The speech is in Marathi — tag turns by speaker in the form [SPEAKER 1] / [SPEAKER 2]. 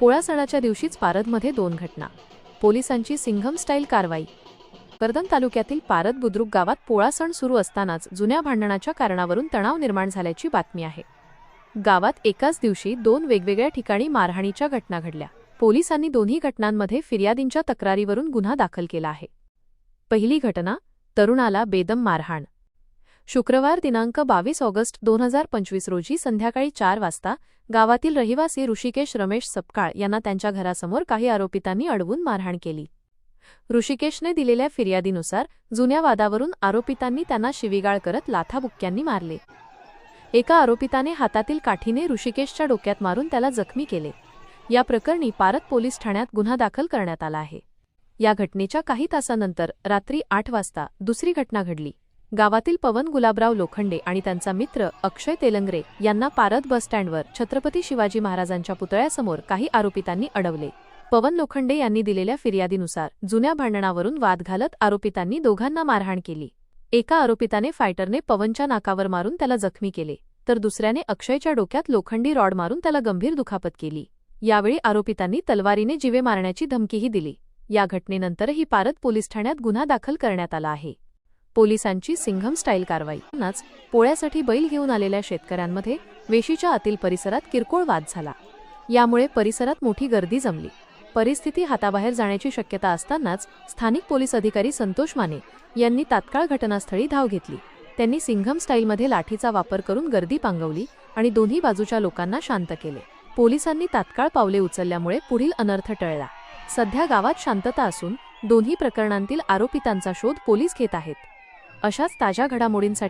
[SPEAKER 1] पोळा सणाच्या दिवशीच पारदमध्ये दोन घटना. पोलिसांची सिंघम स्टाईल कारवाई. कर्दन तालुक्यातील पारद बुद्रुक गावात पोळा सण सुरू असतानाच जुन्या भांडणाच्या कारणावरून तणाव निर्माण झाल्याची बातमी आहे. गावात एकाच दिवशी दोन वेगवेगळ्या ठिकाणी मारहाणीच्या घटना घडल्या. पोलिसांनी दोन्ही घटनांमध्ये फिर्यादींच्या तक्रारीवरून गुन्हा दाखल केला आहे. पहिली घटना तरुणाला बेदम मारहाण. शुक्रवार दिनांक बावीस ऑगस्ट दोन हजार पंचवीस रोजी संध्याकाळी चार वाजता गावातील रहिवासी ऋषिकेश रमेश सपकाळ यांना त्यांच्या घरासमोर काही आरोपितांनी अडवून मारहाण केली. ऋषिकेशने दिलेल्या फिर्यादीनुसार जुन्या वादावरून आरोपितांनी त्यांना शिवीगाळ करत लाथाबुक्क्यांनी मारले. एका आरोपिताने हातातील काठीने ऋषिकेशच्या डोक्यात मारून त्याला जखमी केले. या प्रकरणी पारत पोलीस ठाण्यात गुन्हा दाखल करण्यात आला आहे. या घटनेच्या काही तासानंतर रात्री आठ वाजता दुसरी घटना घडली. गावातील पवन गुलाबराव लोखंडे आणि त्यांचा मित्र अक्षय तेलंगरे यांना पारद बसस्टँडवर छत्रपती शिवाजी महाराजांच्या पुतळ्यासमोर काही आरोपितांनी अडवले. पवन लोखंडे यांनी दिलेल्या फिर्यादीनुसार जुन्या भांडणावरून वाद घालत आरोपितांनी दोघांना मारहाण केली. एका आरोपिताने फायटरने पवनच्या नाकावर मारून त्याला जखमी केले तर दुसऱ्याने अक्षयच्या डोक्यात लोखंडी रॉड मारून त्याला गंभीर दुखापत केली. यावेळी आरोपितांनी तलवारीने जीवे मारण्याची धमकीही दिली. या घटनेनंतरही पारद पोलीस ठाण्यात गुन्हा दाखल करण्यात आला आहे. पोलिसांची सिंघम स्टाईल कारवाई. पोळ्यासाठी बैल घेऊन आलेल्या शेतकऱ्यांमध्ये वेशीच्या आतील परिसरात किरकोळ वाद झाला. यामुळे परिसरात मोठी गर्दी जमली. परिस्थिती हाताबाहेर जाण्याची शक्यता असतानाच स्थानिक पोलीस अधिकारी संतोष माने यांनी तात्काळ घटनास्थळी धाव घेतली. त्यांनी सिंघम स्टाईलमध्ये लाठीचा वापर करून गर्दी पांगवली आणि दोन्ही बाजूच्या लोकांना शांत केले. पोलिसांनी तात्काळ पावले उचलल्यामुळे पुढील अनर्थ टळला. सध्या गावात शांतता असून दोन्ही प्रकरणांतील आरोपितांचा शोध पोलीस घेत आहेत. अशाच ताज्या घडामोडींसाठी